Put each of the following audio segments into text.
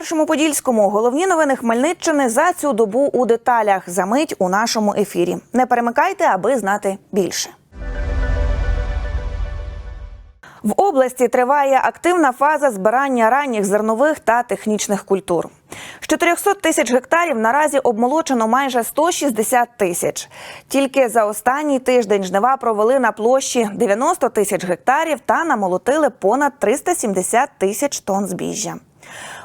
першому подільському головні новини Хмельниччини за цю добу у деталях. Замить у нашому ефірі. Не перемикайте, аби знати більше. В області триває активна фаза збирання ранніх зернових та технічних культур. З 400 тисяч гектарів наразі обмолочено майже 160 тисяч. Тільки за останній тиждень жнива провели на площі 90 тисяч гектарів та намолотили понад 370 тисяч тонн збіжжя.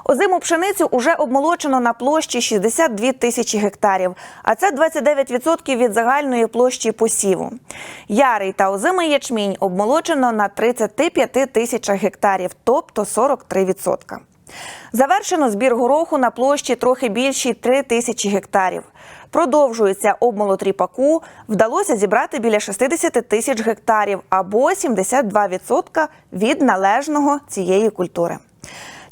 Озиму пшеницю уже обмолочено на площі 62 тисячі гектарів, а це 29% від загальної площі посіву. Ярий та озимий ячмінь обмолочено на 35 тисячах гектарів, тобто 43%. Завершено збір гороху на площі трохи більшій 3 тисячі гектарів. Продовжується обмолот ріпаку. Вдалося зібрати біля 60 тисяч гектарів або 72% від належного цієї культури.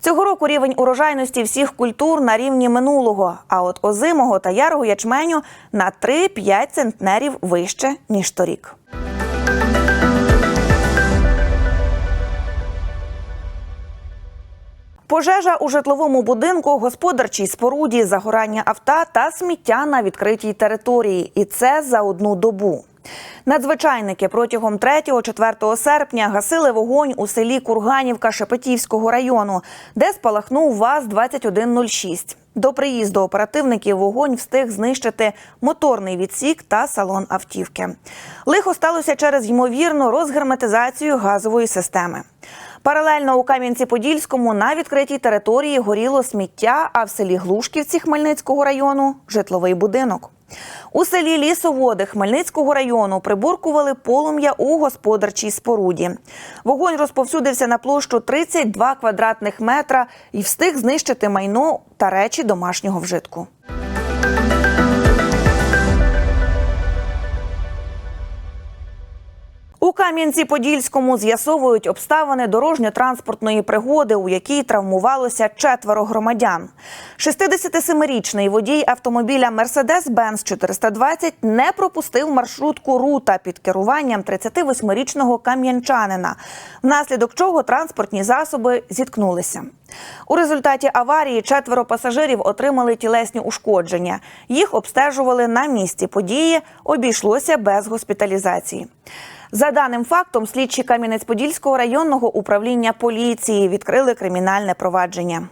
Цього року рівень урожайності всіх культур на рівні минулого, а от озимого та ярого ячменю на 3-5 центнерів вище ніж торік. Пожежа у житловому будинку, господарчій споруді, загорання авто та сміття на відкритій території. І це за одну добу. Надзвичайники протягом 3-4 серпня гасили вогонь у селі Курганівка Шепетівського району, де спалахнув ВАЗ-2106. До приїзду оперативників вогонь встиг знищити моторний відсік та салон автівки. Лихо сталося через ймовірну розгерметизацію газової системи. Паралельно у Кам'янці-Подільському на відкритій території горіло сміття, а в селі Глушківці Хмельницького району житловий будинок. У селі Лісоводи Хмельницького району прибуркували полум'я у господарчій споруді. Вогонь розповсюдився на площу 32 квадратних метра і встиг знищити майно та речі домашнього вжитку. У Кам'янці-Подільському з'ясовують обставини дорожньо-транспортної пригоди, у якій травмувалося четверо громадян. 67-річний водій автомобіля Mercedes-Benz 420 не пропустив маршрутку рута під керуванням 38-річного кам'янчанина, внаслідок чого транспортні засоби зіткнулися. У результаті аварії четверо пасажирів отримали тілесні ушкодження. Їх обстежували на місці події, обійшлося без госпіталізації. За даним фактом, слідчі Кам'янець-Подільського районного управління поліції відкрили кримінальне провадження.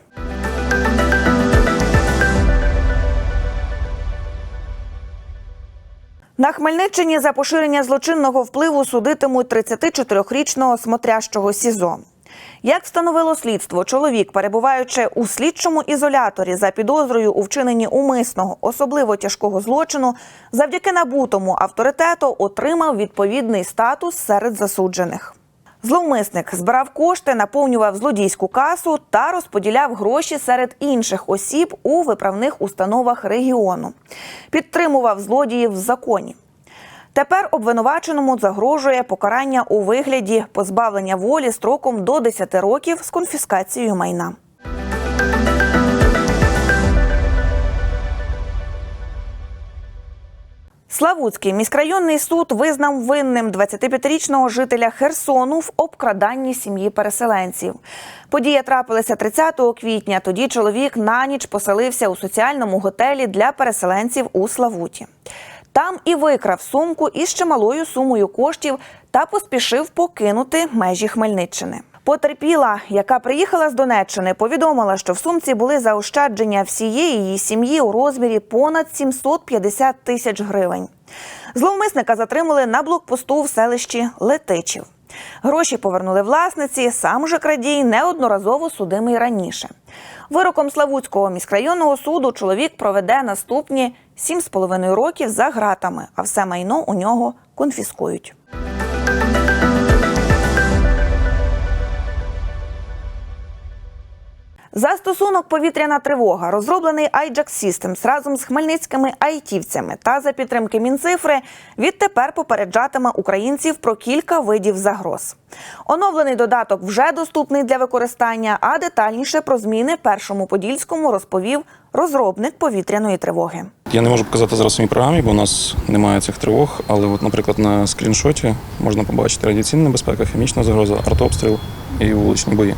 На Хмельниччині за поширення злочинного впливу судитимуть 34-річного смотрящого СІЗО. Як встановило слідство, чоловік, перебуваючи у слідчому ізоляторі за підозрою у вчиненні умисного, особливо тяжкого злочину, завдяки набутому авторитету отримав відповідний статус серед засуджених. Зловмисник збирав кошти, наповнював злодійську касу та розподіляв гроші серед інших осіб у виправних установах регіону. Підтримував злодіїв в законі. Тепер обвинуваченому загрожує покарання у вигляді позбавлення волі строком до 10 років з конфіскацією майна. Славутський міськрайонний суд визнав винним 25-річного жителя Херсону в обкраданні сім'ї переселенців. Подія трапилася 30 квітня. Тоді чоловік на ніч поселився у соціальному готелі для переселенців у Славуті. Там і викрав сумку із чималою сумою коштів та поспішив покинути межі Хмельниччини. Потерпіла, яка приїхала з Донеччини, повідомила, що в сумці були заощадження всієї її сім'ї у розмірі понад 750 тисяч гривень. Зловмисника затримали на блокпосту в селищі Летичів. Гроші повернули власниці. Сам же крадій неодноразово судимий раніше. Вироком Славутського міськрайонного суду чоловік проведе наступні 7,5 років за ґратами, а все майно у нього конфіскують. Застосунок повітряна тривога, розроблений iJack Systems разом з хмельницькими айтівцями та за підтримки Мінцифри, відтепер попереджатиме українців про кілька видів загроз. Оновлений додаток вже доступний для використання, а детальніше про зміни першому подільському розповів розробник повітряної тривоги. Я не можу показати зараз своїй програмі, бо у нас немає цих тривог. Але, от, наприклад, на скріншоті можна побачити радіаційна небезпека, хімічна загроза, артобстріл і вуличні бої.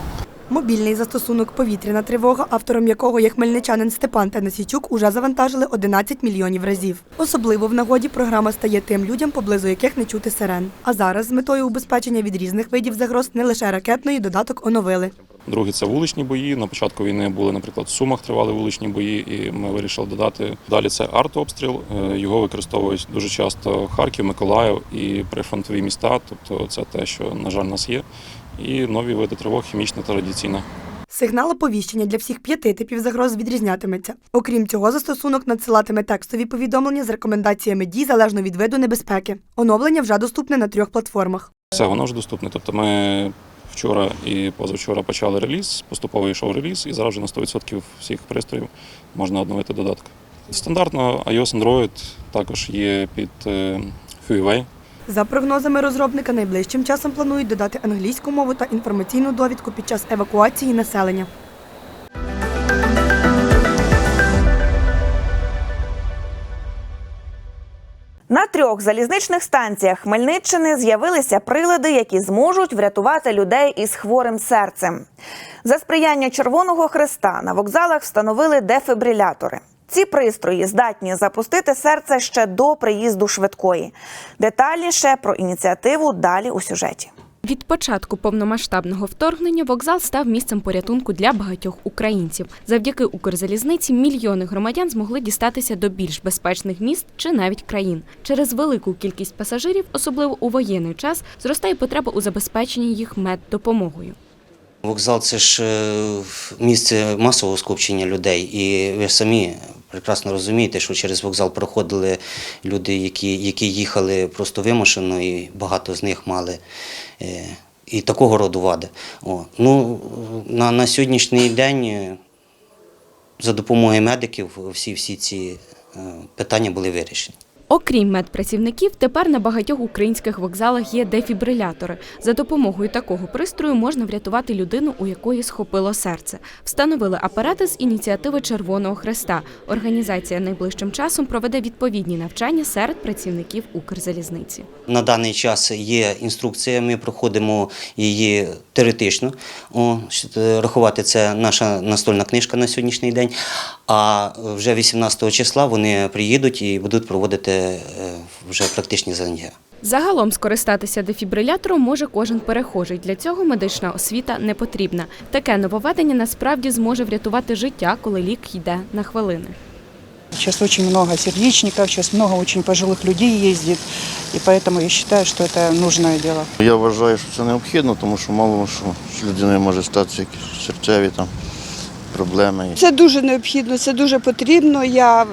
Мобільний застосунок Повітряна тривога, автором якого є хмельничанин Степан Танасійчук, уже завантажили 11 мільйонів разів. Особливо в нагоді програма стає тим людям, поблизу яких не чути сирен. А зараз з метою убезпечення від різних видів загроз не лише ракетної додаток оновили. Друге це вуличні бої. На початку війни були, наприклад, в Сумах тривали вуличні бої, і ми вирішили додати. Далі це артобстріл. Е, Його використовують дуже часто Харків, Миколаїв і прифронтові міста. Тобто це те, що, на жаль, у нас є. І нові види тривог, хімічна та радіаційна. Сигнал оповіщення для всіх п'яти типів загроз відрізнятиметься. Окрім цього, застосунок надсилатиме текстові повідомлення з рекомендаціями дій залежно від виду небезпеки. Оновлення вже доступне на трьох платформах. Все, воно вже доступне. Тобто ми вчора і позавчора почали реліз, поступово йшов реліз, і зараз вже на 100% всіх пристроїв можна обновити додатки. Стандартно iOS Android також є під е, Huawei. За прогнозами розробника, найближчим часом планують додати англійську мову та інформаційну довідку під час евакуації населення. На трьох залізничних станціях Хмельниччини з'явилися прилади, які зможуть врятувати людей із хворим серцем. За сприяння Червоного Христа на вокзалах встановили дефібрилятори. Ці пристрої здатні запустити серце ще до приїзду швидкої. Детальніше про ініціативу далі у сюжеті. Від початку повномасштабного вторгнення вокзал став місцем порятунку для багатьох українців. Завдяки Укрзалізниці мільйони громадян змогли дістатися до більш безпечних міст чи навіть країн. Через велику кількість пасажирів, особливо у воєнний час, зростає потреба у забезпеченні їх меддопомогою. Вокзал це ж е, місце масового скупчення людей, і ви самі прекрасно розумієте, що через вокзал проходили люди, які, які їхали просто вимушено, і багато з них мали е, і такого роду вади. О. Ну, на, на сьогоднішній день е, за допомогою медиків всі, всі ці питання були вирішені. Окрім медпрацівників, тепер на багатьох українських вокзалах є дефібрилятори. За допомогою такого пристрою можна врятувати людину, у якої схопило серце. Встановили апарати з ініціативи Червоного Хреста. Організація найближчим часом проведе відповідні навчання серед працівників Укрзалізниці. На даний час є інструкція, ми проходимо її теоретично. Е, рахувати це наша настольна книжка на сьогоднішній день. А вже 18 числа вони приїдуть і будуть проводити е, вже практичні заняття. Загалом скористатися дефібрилятором може кожен перехожий. Для цього медична освіта не потрібна. Таке нововведення насправді зможе врятувати життя, коли лік йде на хвилини. Сейчас очень много сердечников, сейчас много очень пожилых людей ездит, и поэтому я считаю, что это нужное дело. Я вважаю, що це необхідно, тому що мало що з людиною може статися якісь серцеві там проблеми. Це дуже необхідно, це дуже потрібно. Я,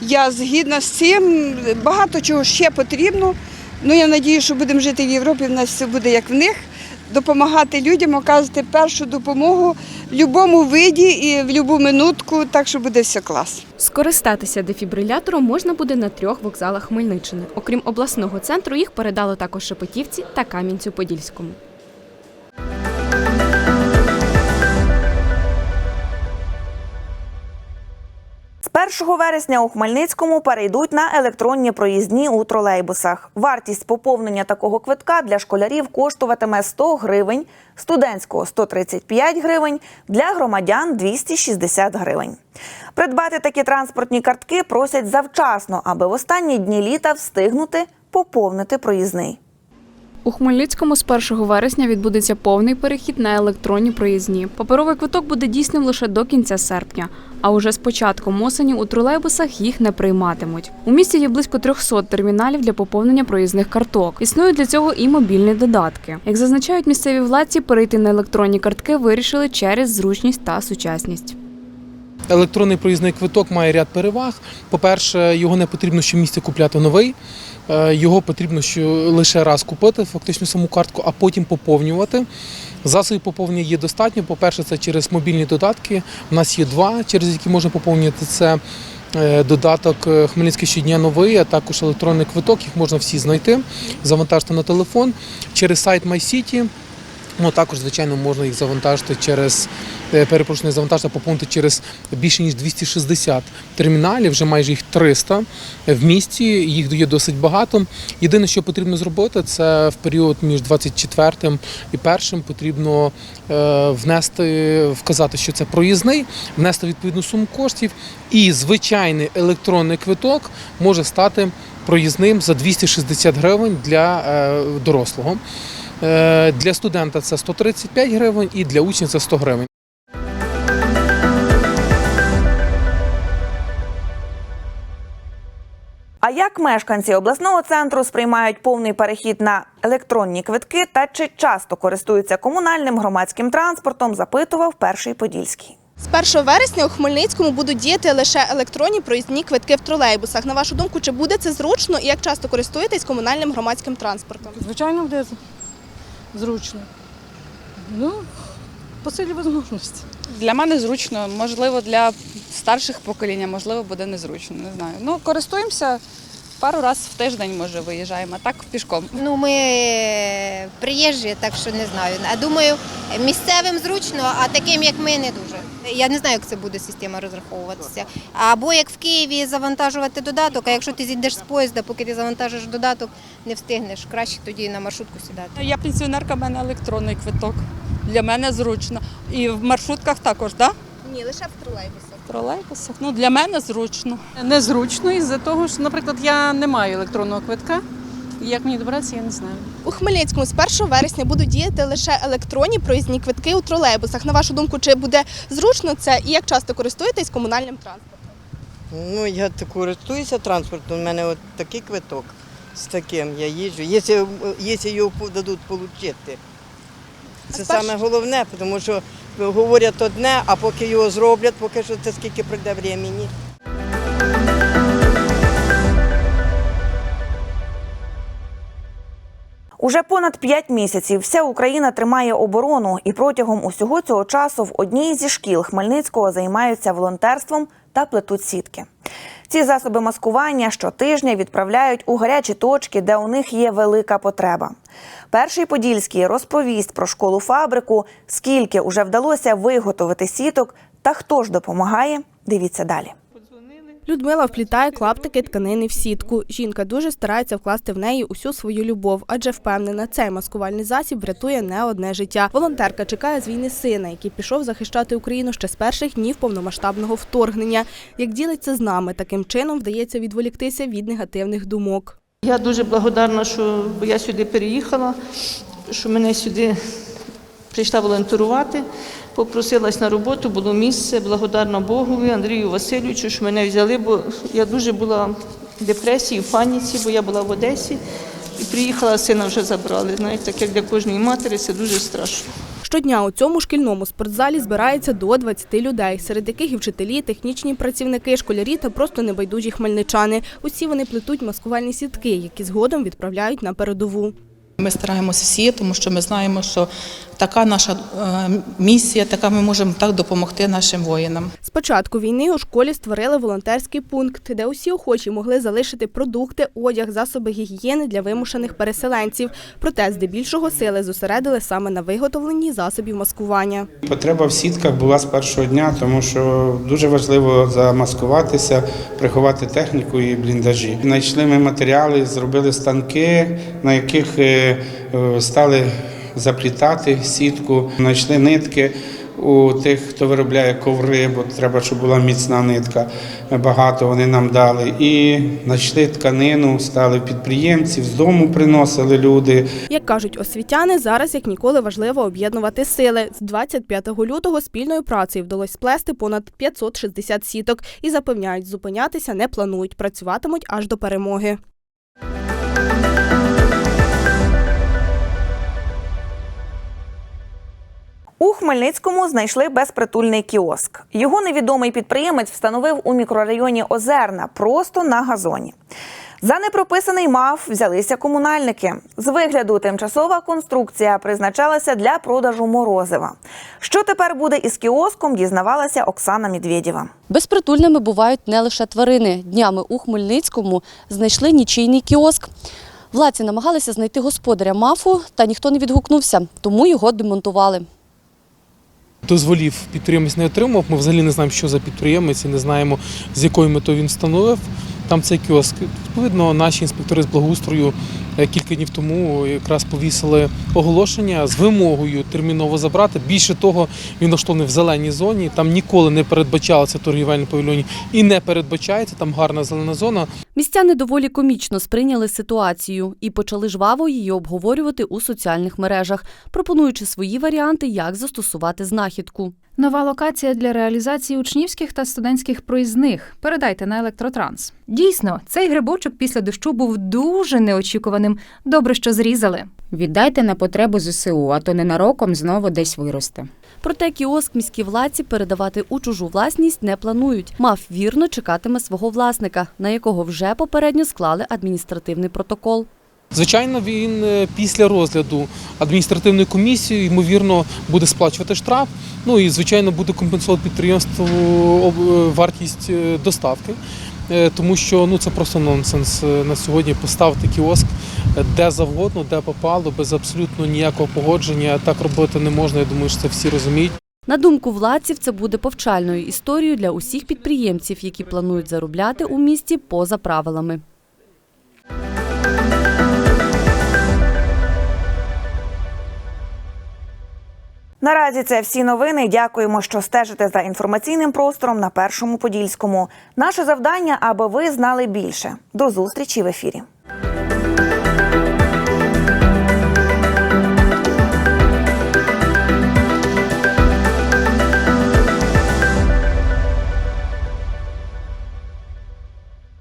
я згідна з цим. Багато чого ще потрібно. Ну я надію, що будемо жити в Європі, в нас все буде як в них. Допомагати людям, оказувати першу допомогу в будь-якому виді і в будь-яку минутку, так що буде все клас. Скористатися дефібрилятором можна буде на трьох вокзалах Хмельниччини. Окрім обласного центру, їх передали також Шепетівці та Кам'янцю-Подільському. 1 вересня у Хмельницькому перейдуть на електронні проїзні у тролейбусах. Вартість поповнення такого квитка для школярів коштуватиме 100 гривень, студентського 135 гривень, для громадян 260 гривень. Придбати такі транспортні картки просять завчасно, аби в останні дні літа встигнути поповнити проїзний. У Хмельницькому з 1 вересня відбудеться повний перехід на електронні проїзні. Паперовий квиток буде дійсним лише до кінця серпня. А уже з початком осені у тролейбусах їх не прийматимуть. У місті є близько 300 терміналів для поповнення проїзних карток. Існують для цього і мобільні додатки. Як зазначають місцеві владці, перейти на електронні картки вирішили через зручність та сучасність. Електронний проїзний квиток має ряд переваг. По-перше, його не потрібно щомісяця купляти новий. Е, Його потрібно лише раз купити, фактично саму картку, а потім поповнювати. Засобів поповнення є достатньо. По-перше, це через мобільні додатки. У нас є два, через які можна поповнювати. Це е, додаток е, Хмельницький щодня новий, а також електронний квиток. Їх можна всі знайти, завантажити на телефон через сайт MyCity. Ну, також, звичайно, можна їх завантажити через е, перепрошую, не завантажити, а поповнити через більше ніж 260 терміналів, вже майже їх 300 в місті. Їх є досить багато. Єдине, що потрібно зробити, це в період між 24 і 1 потрібно е, внести, вказати, що це проїзний, внести відповідну суму коштів, і звичайний електронний квиток може стати проїзним за 260 гривень для е, дорослого. Е, Для студента це 135 гривень і для учня це 100 гривень. А як мешканці обласного центру сприймають повний перехід на електронні квитки та чи часто користуються комунальним громадським транспортом, запитував перший подільський. З 1 вересня у Хмельницькому будуть діяти лише електронні проїзні квитки в тролейбусах. На вашу думку, чи буде це зручно і як часто користуєтесь комунальним громадським транспортом? Звичайно, буде зручно. Ну, по силі можливості. Для мене зручно, можливо, для старших покоління, можливо, буде незручно, не знаю. Ну, користуємося пару разів в тиждень, може, виїжджаємо, а так пішком. Ну, ми приїжджі, так що не знаю. А думаю, місцевим зручно, а таким, як ми, не дуже. Я не знаю, як це буде система розраховуватися. Або як в Києві завантажувати додаток, а якщо ти зійдеш з поїзда, поки ти завантажиш додаток, не встигнеш. Краще тоді на маршрутку сідати. Я пенсіонерка, в мене електронний квиток. Для мене зручно. І в маршрутках також, так? Ні, лише в тролейбусах. В тролейбусах. Ну, для мене зручно. Незручно із-за того, що, наприклад, я не маю електронного квитка. Як мені добратися, я не знаю. У Хмельницькому з 1 вересня будуть діяти лише електронні проїзні квитки у тролейбусах. На вашу думку, чи буде зручно це і як часто користуєтесь комунальним транспортом? Ну, я користуюся транспортом, у мене от такий квиток з таким я їжджу, якщо, якщо його дадуть отримати. Це перш- саме головне, тому що говорять одне, а поки його зроблять, поки що це скільки пройде времени. Уже понад п'ять місяців вся Україна тримає оборону, і протягом усього цього часу в одній зі шкіл Хмельницького займаються волонтерством та плетуть сітки. Ці засоби маскування щотижня відправляють у гарячі точки, де у них є велика потреба. Перший подільський розповість про школу фабрику, скільки уже вдалося виготовити сіток та хто ж допомагає. Дивіться далі. Людмила вплітає клаптики тканини в сітку. Жінка дуже старається вкласти в неї усю свою любов, адже впевнена, цей маскувальний засіб врятує не одне життя. Волонтерка чекає з війни сина, який пішов захищати Україну ще з перших днів повномасштабного вторгнення. Як ділиться з нами, таким чином вдається відволіктися від негативних думок. Я дуже благодарна, що я сюди переїхала, що мене сюди прийшла волонтерувати. Попросилась на роботу, було місце, благодарна Богові, Андрію Васильовичу, що мене взяли, бо я дуже була в депресії, в паніці, бо я була в Одесі і приїхала, сина вже забрали. Знаєте, так як для кожної матері це дуже страшно. Щодня у цьому шкільному спортзалі збирається до 20 людей, серед яких і вчителі, технічні працівники, школярі та просто небайдужі хмельничани. Усі вони плетуть маскувальні сітки, які згодом відправляють на передову. Ми стараємося всі, тому що ми знаємо, що така наша е, місія, така ми можемо так допомогти нашим воїнам. З початку війни у школі створили волонтерський пункт, де усі охочі могли залишити продукти, одяг, засоби гігієни для вимушених переселенців. Проте здебільшого сили зосередили саме на виготовленні засобів маскування. Потреба в сітках була з першого дня, тому що дуже важливо замаскуватися, приховати техніку і бліндажі. Знайшли ми матеріали, зробили станки, на яких е, стали заплітати сітку, знайшли нитки. У тих, хто виробляє коври, бо треба, щоб була міцна нитка. Багато вони нам дали. І знайшли тканину, стали підприємців, з дому приносили люди. Як кажуть освітяни, зараз як ніколи важливо об'єднувати сили. З 25 лютого спільною працею вдалося сплести понад 560 сіток і запевняють, зупинятися не планують, працюватимуть аж до перемоги. У Хмельницькому знайшли безпритульний кіоск. Його невідомий підприємець встановив у мікрорайоні Озерна, просто на газоні. За непрописаний мав взялися комунальники. З вигляду тимчасова конструкція призначалася для продажу морозива. Що тепер буде із кіоском, дізнавалася Оксана Медведєва. Безпритульними бувають не лише тварини. Днями у Хмельницькому знайшли нічийний кіоск. Владці намагалися знайти господаря мафу, та ніхто не відгукнувся, тому його демонтували. Дозволів підприємець не отримав. Ми взагалі не знаємо, що за підприємець і не знаємо, з якою метою він встановив. Там цей кіоск. Відповідно, наші інспектори з благоустрою кілька днів тому якраз повісили оголошення з вимогою терміново забрати. Більше того, він влаштований в зеленій зоні. Там ніколи не передбачалося торгівельне павільйоні і не передбачається. Там гарна зелена зона. Містяни доволі комічно сприйняли ситуацію і почали жваво її обговорювати у соціальних мережах, пропонуючи свої варіанти, як застосувати знахідку. Нова локація для реалізації учнівських та студентських проїзних. Передайте на електротранс. Дійсно, цей грибочок після дощу був дуже неочікуваним. Добре, що зрізали. Віддайте на потребу ЗСУ, а то ненароком знову десь виросте. Проте кіоск міські владці передавати у чужу власність не планують. Мав вірно чекатиме свого власника, на якого вже попередньо склали адміністративний протокол. Звичайно, він е, після розгляду адміністративної комісії ймовірно буде сплачувати штраф. Ну і звичайно буде компенсувати підприємству е, вартість е, доставки. Е, Тому що ну це просто нонсенс е, на сьогодні поставити кіоск е, де завгодно, де попало, без абсолютно ніякого погодження. Так робити не можна. Я думаю, що це всі розуміють. На думку владців, це буде повчальною історією для усіх підприємців, які планують заробляти у місті поза правилами. Наразі це всі новини. Дякуємо, що стежите за інформаційним простором на першому подільському. Наше завдання, аби ви знали більше. До зустрічі в ефірі.